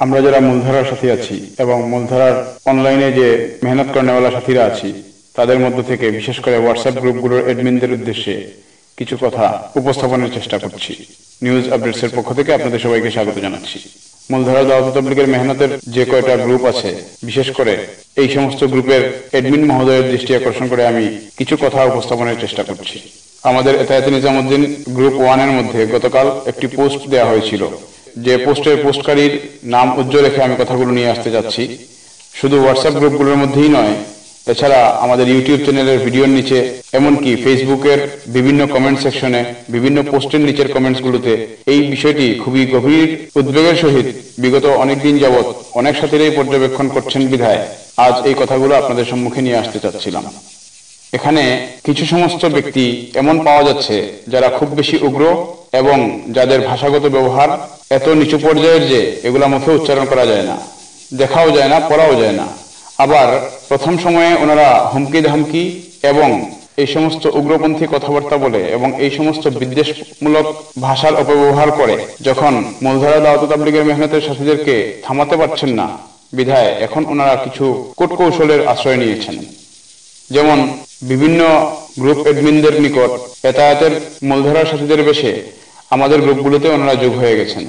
আমরা যারা মূলধারার সাথে আছি এবং মূলধারার অনলাইনে যে মেহনত করেনেওয়ালা সাথীরা আছি, তাদের মধ্য থেকে বিশেষ করে হোয়াটসঅ্যাপ গ্রুপগুলোর অ্যাডমিনদের উদ্দেশ্যে কিছু কথা উপস্থাপনের চেষ্টা করছি। নিউজ আপডেটস এর পক্ষ থেকে আপনাদের সবাইকে স্বাগত জানাচ্ছি। মূলধারা দাওয়াত তবলিগের মেহনতের যে কয়টা গ্রুপ আছে, বিশেষ করে এই সমস্ত গ্রুপের অ্যাডমিন মহোদয়ের দৃষ্টি আকর্ষণ করে আমি কিছু কথা উপস্থাপনের চেষ্টা করছি। আমাদের এতায়াত নিজামুদ্দিন গ্রুপ ওয়ানের মধ্যে গতকাল একটি পোস্ট দেওয়া হয়েছিল। যে পোস্টের পোস্টকারীর নাম উজ্জ্বল রেখে আমি কথাগুলো নিয়ে আসতে যাচ্ছি, শুধু হোয়াটসঅ্যাপ গ্রুপগুলোর মধ্যেই নয়, এছাড়া আমাদের ইউটিউব চ্যানেলের ভিডিওর নিচে, এমনকি ফেসবুকের বিভিন্ন কমেন্ট সেকশনে বিভিন্ন পোস্টের নিচের কমেন্টসগুলোতে এই বিষয়টি খুবই গভীর উদ্বেগের সহিত বিগত অনেক দিন যাবৎ অনেক সাথীরাই পর্যবেক্ষণ করছেন বিধায়, আজ এই কথাগুলো আপনাদের সম্মুখে নিয়ে আসতে চাচ্ছিলাম। এখানে কিছু সমস্ত ব্যক্তি এমন পাওয়া যাচ্ছে যারা খুব বেশি উগ্র এবং যাদের ভাষাগত ব্যবহার এত নিচু পর্যায়ের যে এগুলা মুখে উচ্চারণ করা যায় না, দেখাও যায় না, পড়াও যায় না। আবার প্রথম সময়ে ওনারা হুমকি ধামকি এবং এই সমস্ত উগ্রপন্থী কথাবার্তা বলে এবং এই সমস্ত বিদ্বেষমূলক ভাষার অপব্যবহার করে যখন মূলধারা দাওয়াত তাবলিগের মেহনতের সাথীদেরকে থামাতে পারছেন না, বিধায় এখন ওনারা কিছু কূটকৌশলের আশ্রয় নিয়েছেন। যেমন বিভিন্ন গ্রুপ এডমিনদের নিকট এতায়াতের মূলধারার সাথীদের বেশে আমাদের গ্রুপগুলোতে ওনারা যোগ হয়ে গেছেন।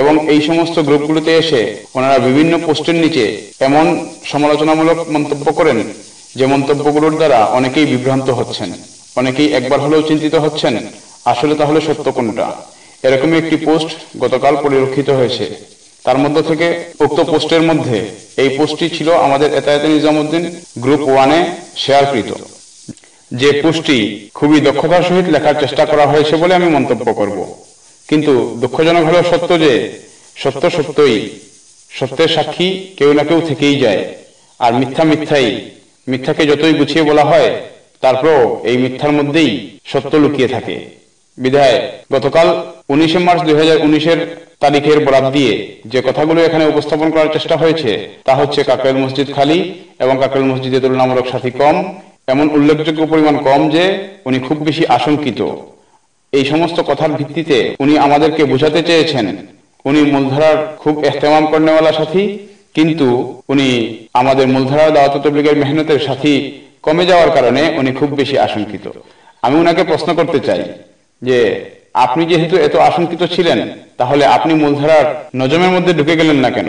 এবং এই সমস্ত গ্রুপগুলোতে এসে ওনারা বিভিন্ন পোস্টের নিচে এমন সমালোচনামূলক মন্তব্য করেন যে মন্তব্যগুলোর দ্বারা অনেকেই বিভ্রান্ত হচ্ছেন, অনেকেই একবার হলেও চিন্তিত হচ্ছেন, আসলে তাহলে সত্য কোনটা? এরকমই একটি পোস্ট গতকাল পরিলক্ষিত হয়েছে। তার মধ্য থেকে উক্ত পোস্টের মধ্যে এই পোস্টটি ছিল আমাদের এতায়াত নিজামুদ্দিন গ্রুপ ওয়ানে শেয়ারকৃত। যে পোস্টটি খুবই দক্ষতার সহিত লেখার চেষ্টা করা হয়েছে বলে আমি মন্তব্য করব। কিন্তু দুঃখজনক হলেও সত্য যে সত্য সত্যই সত্যের সাক্ষী কেউ না কেউ থেকেই যায়। আর মিথ্যা মিথ্যাই, মিথ্যাকে যতই গুছিয়ে বলা হয়, তারপরও এই মিথ্যার মধ্যেই সত্য লুকিয়ে থাকে। বিধায় গতকাল উনিশে মার্চ দুই উনিশের তারিখের বরাদ দিয়ে যে কথাগুলো এখানে উপস্থাপন করার চেষ্টা হয়েছে, তা হচ্ছে কাকরাইল মসজিদ খালি এবং কাকরাইল মসজিদে তুলনামূলক সাথী কম। এমন উল্লেখযোগ্য পরিমাণ কম যে উনি খুব বেশি আশঙ্কিত। এই সমস্ত কথার ভিত্তিতে উনি আমাদেরকে বোঝাতে চেয়েছেন, উনি মূলধারার খুব এহতেমাম করেনেওয়ালা সাথী, কিন্তু উনি আমাদের মূলধারার দাওয়াত তবলিগের মেহনতের সাথী কমে যাওয়ার কারণে উনি খুব বেশি আশঙ্কিত। আমি উনাকে প্রশ্ন করতে চাই যে আপনি যেহেতু এত আশঙ্কিত ছিলেন, তাহলে আপনি মূলধারার নজমের মধ্যে ঢুকে গেলেন না কেন?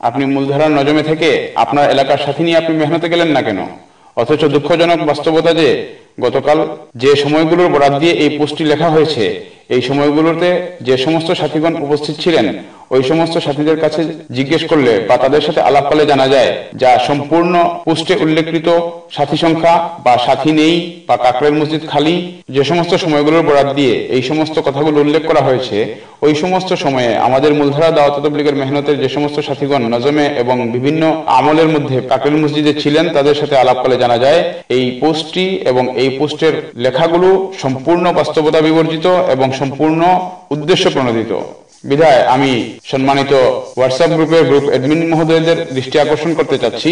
আপনি মূলধারার নজমে থেকে আপনার এলাকার সাথে নিয়ে আপনি মেহনতে গেলেন না কেন? অথচ দুঃখজনক বাস্তবতা যে গতকাল যে সময়গুলোর বরাদ দিয়ে এই পোস্টটি লেখা হয়েছে এই সময়গুলোতে যে সমস্ত সাথীগণ উপস্থিত ছিলেন, ওই সমস্ত সাথীদের কাছে জিজ্ঞেস করলে বা তাদের সাথে আলাপকালে জানা যায় যা সম্পূর্ণ পোস্টে উল্লেখিত সাথী সংখ্যা বা সাথী নেই বা কাকরের মসজিদ খালি। যে সমস্ত সময়গুলোর বরাদ দিয়ে এই সমস্ত কথাগুলো উল্লেখ করা হয়েছে, ওই সমস্ত সময়ে আমাদের মূলধারা দাওয়াত তবলিগের মেহনতের যে সমস্ত সাথীগণ নজমে এবং বিভিন্ন আমলের মধ্যে কাকরের মসজিদে ছিলেন, তাদের সাথে আলাপকালে জানা যায়, এই পোস্টটি এবং এই পোস্টের লেখাগুলো সম্পূর্ণ বাস্তবতা বিবর্জিত এবং সম্পূর্ণ উদ্দেশ্য প্রণোদিত। বিধায় আমি সম্মানিত হোয়াটসঅ্যাপ গ্রুপের গ্রুপ অ্যাডমিন মহোদয়দের দৃষ্টি আকর্ষণ করতে চাচ্ছি।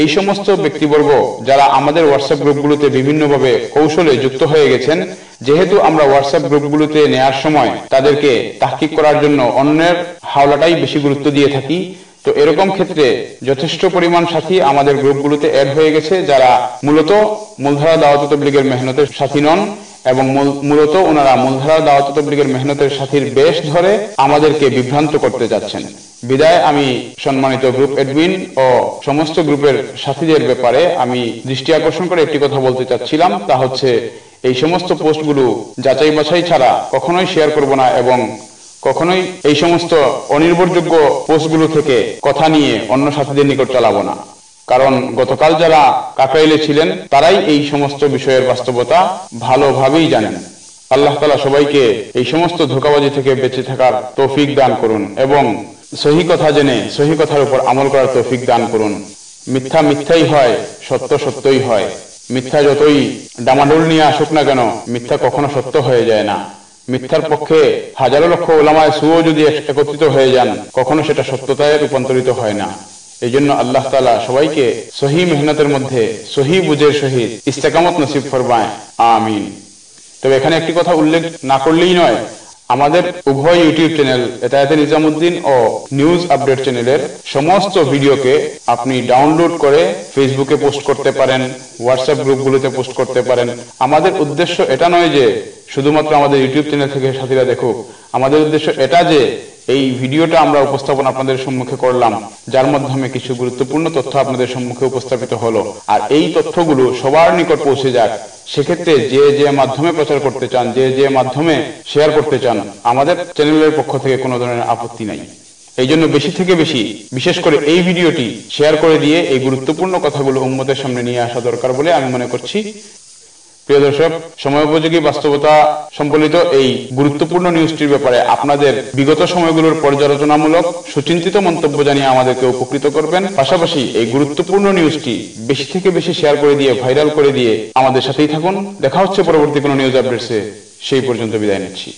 এই সমস্ত ব্যক্তিবর্গ যারা আমাদের হোয়াটসঅ্যাপ গ্রুপগুলোতে বিভিন্নভাবে কৌশলে যুক্ত হয়ে গেছেন, যেহেতু আমরা হোয়াটসঅ্যাপ গ্রুপগুলোতে নেয়ার সময় তাদেরকে তাহকিক করার জন্য অন্যের হাওলাটাই বেশি গুরুত্ব দিয়ে থাকি, তো এরকম ক্ষেত্রে যথেষ্ট পরিমাণ সাথী আমাদের গ্রুপগুলোতে অ্যাড হয়ে গেছে, যারা মূলত মূলধারা দাওয়াত তবলিগের মেহনতের সাথী নন। এবং মূলত ওনারা মূলধারা দাওয়াত তবলিগের মেহনতের সাথীর বেশ ধরে আমাদেরকে বিভ্রান্ত করতে যাচ্ছেন। বিদায় আমি সম্মানিত গ্রুপ এডমিন ও সমস্ত গ্রুপের সাথীদের ব্যাপারে আমি দৃষ্টি আকর্ষণ করে একটি কথা বলতে চাচ্ছিলাম, তা হচ্ছে এই সমস্ত পোস্টগুলো যাচাই বাছাই ছাড়া কখনোই শেয়ার করব না এবং কখনোই এই সমস্ত অনির্ভরযোগ্য পোস্টগুলো থেকে কথা নিয়ে অন্য সাথীদের নিকট চালাবো না। কারণ গতকাল যারা কাকাইলে ছিলেন, তারাই এই সমস্ত বিষয়ের বাস্তবতা ভালোভাবেই জানেন। আল্লাহ তালা সবাইকে এই সমস্ত ধোকাবাজি থেকে বেঁচে থাকার তৌফিক দান করুন এবং সহি কথা জেনে সহি কথার উপর আমল করার তৌফিক দান করুন। মিথ্যা মিথ্যাই হয়, সত্য সত্যই হয়। মিথ্যা যতই ডামাডোল নিয়ে আসুক না কেন, মিথ্যা কখনো সত্য হয়ে যায় না। মিথ্যার পক্ষে হাজারো লক্ষ ওলামায় সুও যদি একত্রিত হয়ে যান, কখনো সেটা সত্যতায় রূপান্তরিত হয় না। এই জন্য আল্লাহ তালা সবাইকে সহি মেহনতের মধ্যে, সহি বুঝের সহিত ইস্তেকামত নসিব ফরমায়। আমিন। তবে এখানে একটি কথা উল্লেখ না করলেই নয়, আমাদের উভয় ইউটিউব চ্যানেল, এতায়াতে নিজামুদ্দিন ও নিউজ আপডেট চ্যানেলের সমস্ত ভিডিওকে আপনি ডাউনলোড করে ফেসবুকে পোস্ট করতে পারেন, হোয়াটসঅ্যাপ গ্রুপগুলোতে পোস্ট করতে পারেন। আমাদের উদ্দেশ্য এটা নয় যে শুধুমাত্র আমাদের ইউটিউব চ্যানেল থেকে সাথীরা দেখুক। আমাদের উদ্দেশ্য এটা যে এই ভিডিওটা আমরা উপস্থাপন আপনাদের সম্মুখে করলাম, যার মাধ্যমে কিছু গুরুত্বপূর্ণ তথ্য আপনাদের সম্মুখে উপস্থাপিত হলো। আর এই তথ্যগুলো সবার নিকট পৌঁছে যাক। সেক্ষেত্রে যে যে মাধ্যমে প্রচার করতে চান, যে যে মাধ্যমে শেয়ার করতে চান, আমাদের চ্যানেলের পক্ষ থেকে কোনো ধরনের আপত্তি নাই। এই জন্য বেশি থেকে বেশি, বিশেষ করে এই ভিডিওটি শেয়ার করে দিয়ে এই গুরুত্বপূর্ণ কথাগুলো উম্মতের সামনে নিয়ে আসা দরকার বলে আমি মনে করছি। প্রিয় দর্শক, সময় উপযোগী বাস্তবতা সম্বলিত এই গুরুত্বপূর্ণ নিউজটির ব্যাপারে আপনাদের বিগত সময়গুলোর পর্যালোচনামূলক, সুচিন্তিত মন্তব্য জানিয়ে আমাদেরকে উপকৃত করবেন। পাশাপাশি এই গুরুত্বপূর্ণ নিউজটি বেশি থেকে বেশি শেয়ার করে দিয়ে ভাইরাল করে দিয়ে আমাদের সাথেই থাকুন। দেখা হচ্ছে পরবর্তী কোনো নিউজ আপডেটসে সেই পর্যন্ত বিদায় নিচ্ছি।